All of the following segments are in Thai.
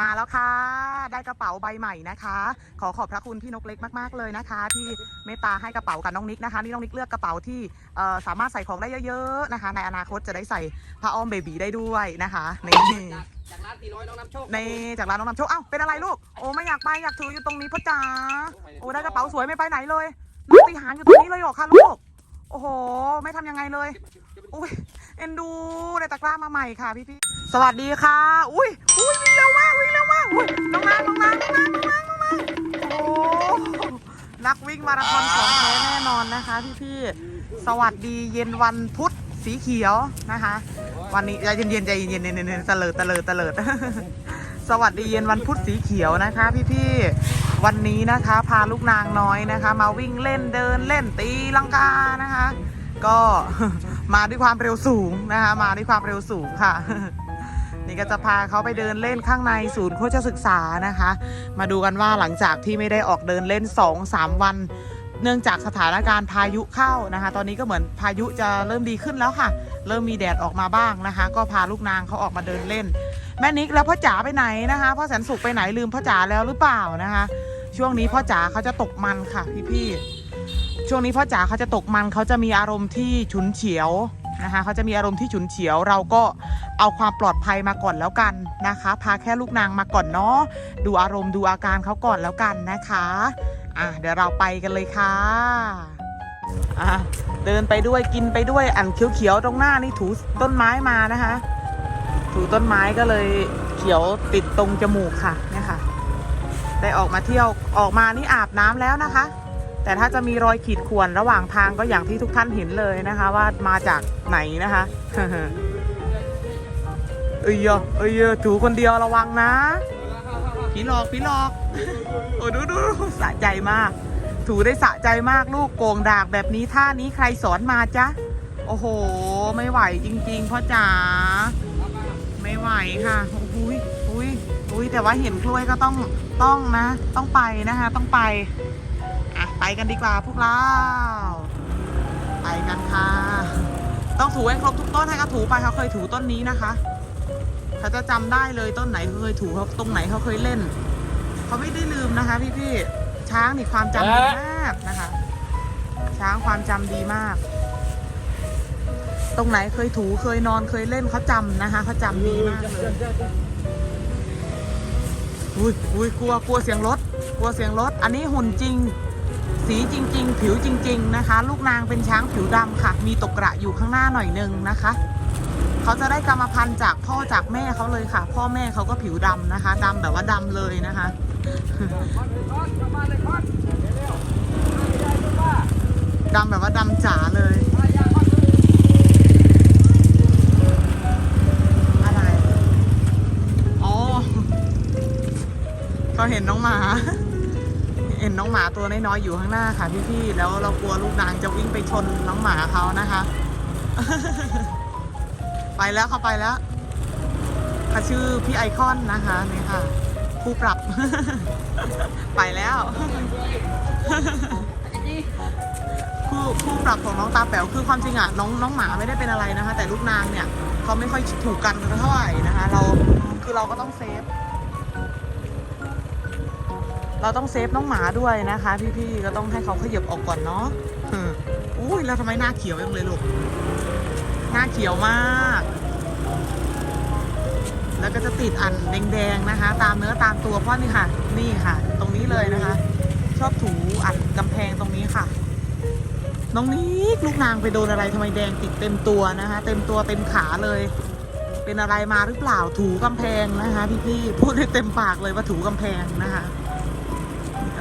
มาแล้วค่ะ ได้กระเป๋าใบใหม่นะคะ ขอขอบพระคุณพี่นกเล็กมากๆเลยนะคะ ที่เมตตาให้กระเป๋ากับน้องนิกนะคะนี่น้องนิกเลือกกระเป๋าที่เอ่อสามารถใส่ของได้เยอะๆนะคะ ในอนาคตจะได้ใส่ผ้าอ้อมเบบีได้ด้วยนะคะนี่จากจากร้านตีน้อยน้องน้ำโชคในจากร้านน้องนำโชคเอ้าเป็นอะไรลูกโอ้ไม่อยากไปอยากถืออยู่ตรงนี้พ่อจ๋าโอ้ได้กระเป๋าสวยไม่ไปไหนเลยลูกตีหารอยู่ตรงนี้เลยเหรอคะลูกโอ้โห ไม่ทำยังไงเลยอุ้ยเอ็นดูได้ตะกร้ามาใหม่ค่ะพี่พี่ๆ สวัสดีค่ะ อุ้ยอุ้ยวิ่งเร็วมากวิ่งเร็วมากอุ้ยน้องนางน้องนางน้องนางน้องนางน้องนาโอ้นักวิ่งมาราธอนของแท้แน่นอนนะคะพี่พี่ๆสวัสดีเย็นวันพุธสีเขียวนะคะ วันนี้ใจเย็นๆใจเย็นๆเย็นเตลิดเตลิดเตลิดสวัสดีเย็นวันพุธสีเขียวนะคะ พี่ๆวันนี้นะคะ พาลูกนางน้อยนะคะ มาวิ่งเล่นเดินเล่นตีลังกานะคะ ก็มาด้วยความเร็วสูงนะคะ มาด้วยความเร็วสูงค่ะ ก็จะพาเขาไปเดินเล่นข้างในศูนย์โคชศึกษานะคะ มาดูกันว่าหลังจากที่ไม่ได้ออกเดินเล่น 2-3 วัน เนื่องจากสถานการณ์พายุเข้านะคะ ตอนนี้ก็เหมือนพายุจะเริ่มดีขึ้นแล้วค่ะ เริ่มมีแดดออกมาบ้างนะคะ ก็พาลูกนางเขาออกมาเดินเล่น แม่นิกแล้วพ่อจ๋าไปไหนนะคะพ่อแสนสุขไปไหนลืมพ่อจ๋าแล้วหรือเปล่านะคะ ช่วงนี้พ่อจ๋าเขาจะตกมันค่ะพี่ๆช่วงนี้พ่อจ๋าเขาจะตกมันเขาจะมีอารมณ์ที่ฉุนเฉียว นะคะเขาจะมีอารมณ์ที่ฉุนเฉียว เราก็เอาความปลอดภัยมาก่อนแล้วกันนะคะ พาแค่ลูกนางมาก่อนเนาะดูอารมณ์ดูอาการเขาก่อนแล้วกันนะคะอะเดี๋ยวเราไปกันเลยค่ะอะเดินไปด้วยกินไปด้วยอันเขียวๆตรงหน้านี่ถูต้นไม้มานะคะ ถูต้นไม้ก็เลยเขียวติดตรงจมูกค่ะเนี่ยค่ะได้ออกมาเที่ยวออกมานี่อาบน้ำแล้วนะคะ แต่ถ้าจะมีรอยขีดข่วนระหว่างทางก็อย่างที่ทุกท่านเห็นเลยนะคะ ว่ามาจากไหนนะคะเอ้ยเยอะเอ้ยยถูคนเดียวระวังนะผีหลอกผีหลอกโอ้ดูดูดูสะใจมาก ถูได้สะใจมากลูกโกงดากแบบนี้ท่านี้ใครสอนมาจ๊ะโอ้โห ไม่ไหวจริง ๆพ่อจ๋าไม่ไหวค่ะอุ้ยอุ้ยอุ้ยแต่ว่าเห็นกล้วยก็ต้องต้องนะ ต้องไปนะคะ ต้องไป อะไปกันดีกว่าพวกเรา ไปกันค่ะ ต้องถูให้ครบทุกต้นให้เขาถูไปเขาเคยถูต้นนี้นะคะเขาจะจำได้เลยต้นไหนเคยถูเขาตรงไหนเขาเคยเล่น เขาไม่ได้ลืมนะคะ พี่พี่ๆช้างนี่ความจำดีมากนะคะ ช้างความจำดีมาก ตรงไหนเคยถูเคยนอนเคยเล่นเขาจำนะคะเขาจำดีมากเลยอุ้ยอุ้ยกลัวกลัวเสียงรถกลัวเสียงรถ อันนี้หุ่นจริง สีจริง ๆ ผิวจริง ๆ นะคะ ลูกนางเป็นช้างผิวดำค่ะ มีตกกระอยู่ข้างหน้าหน่อยนึงนะคะเขาจะได้กรรมพันธุ์จากพ่อจากแม่เขาเลยค่ะ พ่อแม่เขาก็ผิวดำนะคะดำแบบว่าดำเลยนะคะดำแบบว่าดำจ๋าเลย ตัวน้อยๆอยู่ข้างหน้าค่ะพี่ๆแล้วเรากลัวลูกนางจะวิ่งไปชนน้องหมาเขานะคะ ไปแล้วเขาไปแล้วเขาชื่อพี่ไอคอนนะคะนี่ค่ะผู้ปรับ ไปแล้ว ผู้ผู้ปรับของน้องตาแป๋วคือความจริงอะน้องน้องหมาไม่ได้เป็นอะไรนะคะ แต่ลูกนางเนี่ยเขาไม่ค่อยถูกกันเท่าไหร่นะคะ เราคือเราก็ต้องเซฟ เราต้องเซฟน้องหมาด้วยนะคะ พี่ๆก็ต้องให้เขาขยับออกก่อนเนาะอืมอุ้ยแล้วทำไมหน้าเขียวยังเลยลูกหน้าเขียวมาก แล้วก็จะติดอันแดงๆนะคะ ตามเนื้อตามตัวเพราะนี่ค่ะ นี่ค่ะ ตรงนี้เลยนะคะ ชอบถูอัดกำแพงตรงนี้ค่ะ น้องนี้ลูกนางไปโดนอะไรทำไมแดงติดเต็มตัวนะคะ เต็มตัวเต็มขาเลย เป็นอะไรมาหรือเปล่าถูกำแพงนะคะ พี่ๆพูดให้เต็มปากเลยว่าถูกำแพงนะคะ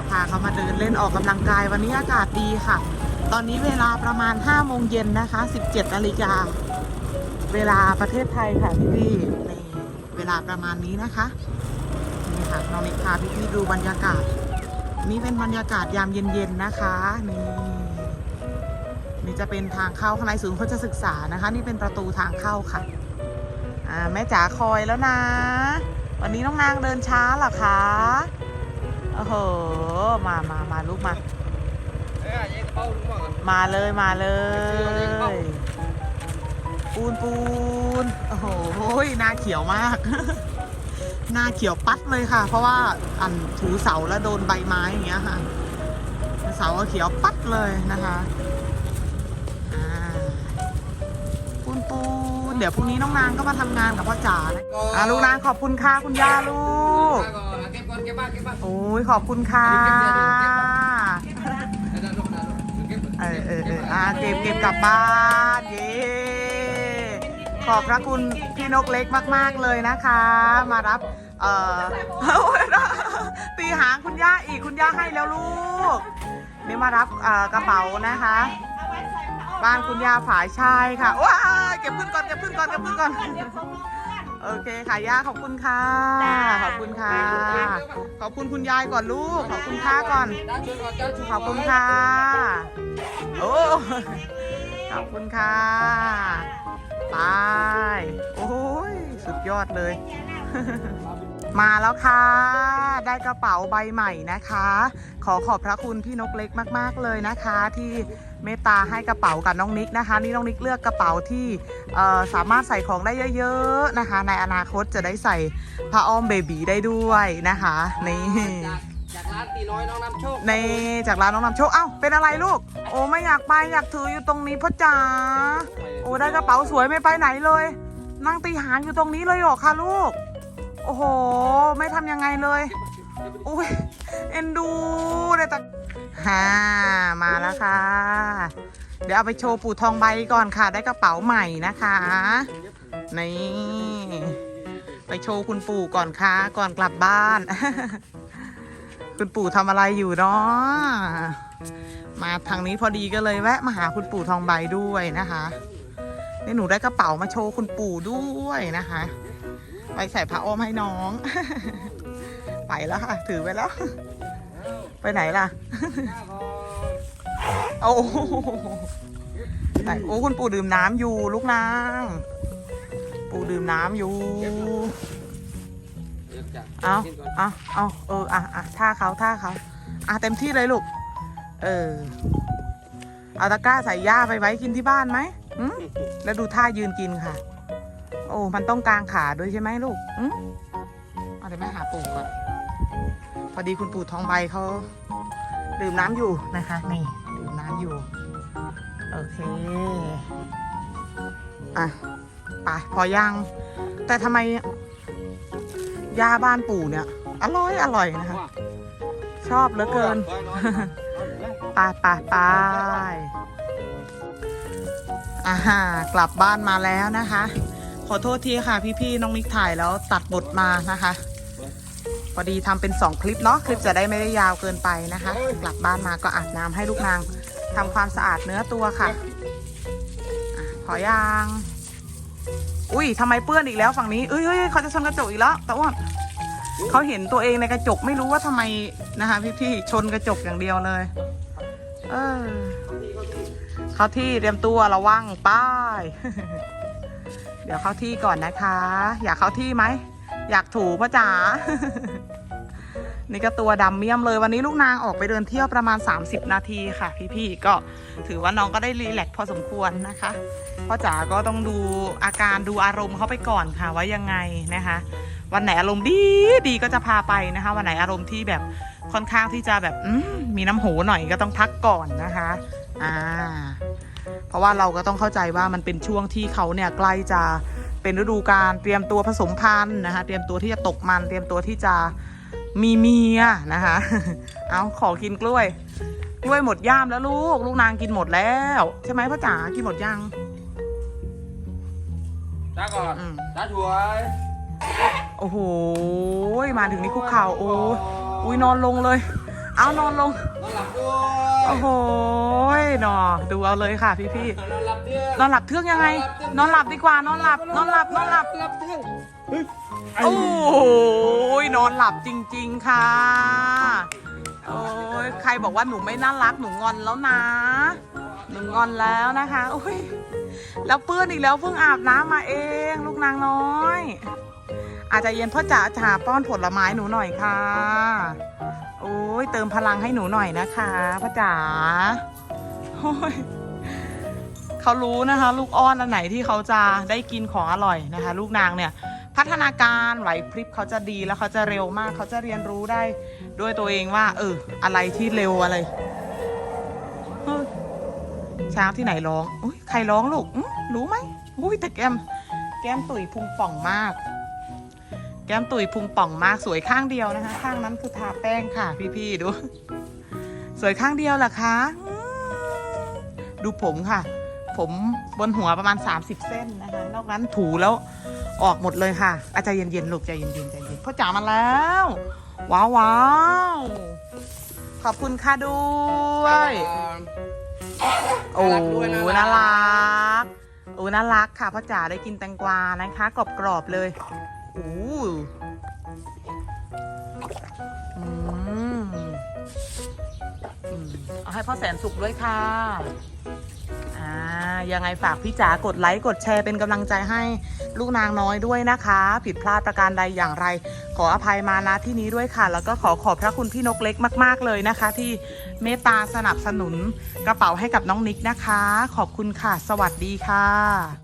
พาเขามาเดินเล่นออกกำลังกายวันนี้อากาศดีค่ะ ตอนนี้เวลาประมาณ5โมงเย็นนะคะ 17นาฬิกาเวลาประเทศไทยค่ะพี่ๆนี่เวลาประมาณนี้นะคะนี่ค่ะน้องเล็กพาพี่ๆดูบรรยากาศ นี่เป็นบรรยากาศยามเย็นๆนะคะนี่นี่จะเป็นทางเข้าข้างในศูนย์โฆษศึกษานะคะ นี่เป็นประตูทางเข้าค่ะอ่าแม่จ๋าคอยแล้วนะ วันนี้น้องนางเดินช้าหรอคะ โอ้โห มามามาลูกมา มาเลยมาเลย ปูนปูนโอ้โหหน้าเขียวมาก หน้าเขียวปัดเลยค่ะ เพราะว่าอันถูเสาแล้วโดนใบไม้อย่างเงี้ยค่ะเสาก็เขียวปัดเลยนะคะอ่าปูนปูนเดี๋ยวพรุ่งนี้น้องนางก็มาทำงานกับพ่อจ๋านะอ่าลูกนางขอบคุณค่ะคุณย่าลูกมาก่อ นเก็บก่อนเก็บบ้างเก็บบ้างโอ้ยขอบคุณค่ะเดี๋ยวลูกนะเก็บเออเออเอออ่าเก็บเก็บกลับบ้านเย้ขอบพระคุณพี่นกเล็กมาก ๆเลยนะคะ มารับ เอ่อตีหางคุณย่าอีกคุณย่าให้แล้วลูกนี่มารับเอ่อกระเป๋านะคะ บ้านคุณย่าฝายชายค่ะว้ายเก็บขึ้นก่อนเก็บขึ้นก่อนเก็บขึ้นก่อน โอเคค่ะย่าขอบคุณค่ะขอบคุณค่ะ ขอบคุณคุณยายก่อนลูก ขอบคุณค่าก่อนด้านชนก่อนด้านชนขอบคุณค่ะ โอ้ ขอบคุณค่ะไปโอ้ย สุดยอดเลย มาแล้วค่ะ ได้กระเป๋าใบใหม่นะคะ ขอขอบพระคุณพี่นกเล็กมาก ๆ เลยนะคะ ที่เมตตาให้กระเป๋ากับน้องนิกนะคะ นี่น้องนิกเลือกกระเป๋าที่สามารถใส่ของได้เยอะๆนะคะ ในอนาคตจะได้ใส่ผ้าอ้อมเบบีได้ด้วยนะคะนี่จากร้านตีน้อยน้องนำโชคในจากร้านน้องนำโชคเอ้าเป็นอะไรลูก โอ้ไม่อยากไปอยากถืออยู่ตรงนี้พ่อจ๋าโอ้ได้กระเป๋าสวยไม่ไปไหนเลย นั่งตีหางอยู่ตรงนี้เลยหรอคะลูก โอ้โห ไม่ทำยังไงเลย อุ้ยเอ็นดูเลยแต่ฮ่ามาแล้วค่ะ เดี๋ยวเอาไปโชว์ปู่ทองใบก่อนค่ะ ได้กระเป๋าใหม่นะคะนี่ไปโชว์คุณปู่ก่อนค่ะ ก่อนกลับบ้าน คุณปู่ทำอะไรอยู่เนาะมาทางนี้พอดีก็เลยแวะมาหาคุณปู่ทองใบด้วยนะคะนี่หนูได้กระเป๋ามาโชว์คุณปู่ด้วยนะคะ ไปใส่ผ้าอ้อมให้น้อง ไปแล้วค่ะ ถือไปแล้ว ไปไหนล่ะ โอ้โหไหนโอ้คุณปู่ดื่มน้ำอยู่ลูกนาง ปู่ดื่มน้ำอยู่ เอาเอาเอาเอออะอะท่าเขาท่าเขาอะเต็มที่เลยลูก เออ เอาตะกร้าใส่หญ้าไปไว้กินที่บ้านไหมแล้วดูท่ายืนกินค่ะ โอ้ มันต้องกางขาด้วยใช่ไหมลูกอืมเอาเดี๋ยวแม่หาปู่ก่อน อดีคุณปู่ทองใบเขาดื่มน้ำอยู่นะคะ นี่ดื่มน้ำอยู่ โอเคอะไปพอยัง แต่ทำไมยาบ้านปู่เนี่ย อร่อยอร่อยนะคะ ชอบเหลือเกินไปไปไปอ่าฮะกลับบ้านมาแล้วนะคะ ขอโทษทีค่ะพี่ๆน้องนิกถ่ายแล้วตัดบทมานะคะ พอดีทำเป็น 2 คลิปเนาะคลิปจะได้ไม่ได้ยาวเกินไปนะคะ กลับบ้านมาก็อาบน้ำให้ลูกนางทำความสะอาดเนื้อตัวค่ะออยาง อุ้ยทำไมเปื้อนอีกแล้วฝั่งนี้เอ้ยเอ้ยเขาจะชนกระจกอีกแล้วแต่ว่าเขาเห็นตัวเองในกระจกไม่รู้ว่าทำไมนะคะพี่ๆชนกระจกอย่างเดียวเลย เออเขาที่เตรียมตัวระวังป้ายเดี๋ยวเข้าที่ก่อนนะคะ อยากเข้าที่ไหม อยากถูพ่อจ๋า นี่ก็ตัวดำเมี่ยมเลยวันนี้ลูกนางออกไปเดินเที่ยวประมาณ 30 นาทีค่ะ พี่ๆก็ถือว่าน้องก็ได้รีแลกพอสมควรนะคะพ่อจ๋าก็ต้องดูอาการดูอารมณ์เขาไปก่อนค่ะว่ายังไงนะคะ วันไหนอารมณ์ดีดีก็จะพาไปนะคะ วันไหนอารมณ์ที่แบบค่อนข้างที่จะแบบมมีน้ำโหหน่อยก็ต้องพักก่อนนะคะอ่าเพราะว่าเราก็ต้องเข้าใจว่ามันเป็นช่วงที่เขาเนี่ยใกล้จะเป็นฤดูการเตรียมตัวผสมพันธุ์นะคะเตรียมตัวที่จะตกมัน เตรียมตัวที่จะ มีเมียนะคะ เอาขอกินกล้วย กล้วยหมดย่ามแล้วลูก ลูกนางกินหมดแล้ว ใช่ไหมพ่อจ๋ากินหมดยังจ้าก่อนอืมจ้าถวยโอ้โหมาถึงนี่คุกเข่าโอ้ยอุ้ยนอนลงเลย เอานอนลงนอนหลับด้วย โอ้โหนอดูเอาเลยค่ะพี่พี่นอนหลับเดือๆนอนหลับเทือกยังไง นอนหลับดีกว่านอนหลับนอนหลับนอนหลับหลับเดือโอ้โหนอนหลับจริง ๆค่ะโอ้ยใครบอกว่าหนูไม่น่ารักหนูงอนแล้วนะหนูงอนแล้วนะคะโอ้ยแล้วเปื้อนอีกแล้วเพิ่งอาบน้ำมาเอง ลูกนางน้อย อาจจะเย็นพ่อจ๋าจะหาป้อนผลไม้หนูหน่อยค่ะ โอ้ยเติมพลังให้หนูหน่อยนะคะพ่อจ๋าโอ้ยเขารู้นะคะ ลูกอ้อนอันไหนที่เขาจะได้กินของอร่อยนะคะ ลูกนางเนี่ย พัฒนาการไหวพริบเขาจะดีแล้วเขาจะเร็วมาก เขาจะเรียนรู้ได้ด้วยตัวเองว่า เออ อะไรที่เร็วอะไรช้างที่ไหนร้อง อุ้ยใครร้องลูกอื้อรู้ไหมอุ้ยแต่แก้ม แก้มตุ๋ยพุงป่องมาก แก้มตุ๋ยพุงป่องมากสวยข้างเดียวนะคะ ข้างนั้นคือทาแป้งค่ะ พี่ๆดู สวยข้างเดียวเหรอคะอืมดูผมค่ะ ผมบนหัวประมาณ 30 เส้นนะคะนอกนั้นถูแล้วออกหมดเลยค่ะ อาจารย์เย็นๆลูกใจเย็นๆใจเย็นพ่อจ๋ามาแล้ว ว้าวว้าวขอบคุณค่ะด้วยโอ้น่ารักด้วยน่ารักน่ารักโอ้น่ารักค่ะพ่อจ๋าได้กินแตงกวานะคะกรอบๆเลย โอ้เอาให้พ่อแสนสุขด้วยค่ะ อ่า ยังไงฝากพี่จ๋ากดไลค์ กดแชร์เป็นกำลังใจให้ลูกนางน้อยด้วยนะคะ ผิดพลาดประการใดอย่างไร ขออภัยมาณที่นี้ด้วยค่ะ แล้วก็ขอขอบพระคุณพี่นกเล็กมาก ๆ เลยนะคะ ที่เมตตาสนับสนุนกระเป๋าให้กับน้องนิกนะคะ ขอบคุณค่ะ สวัสดีค่ะ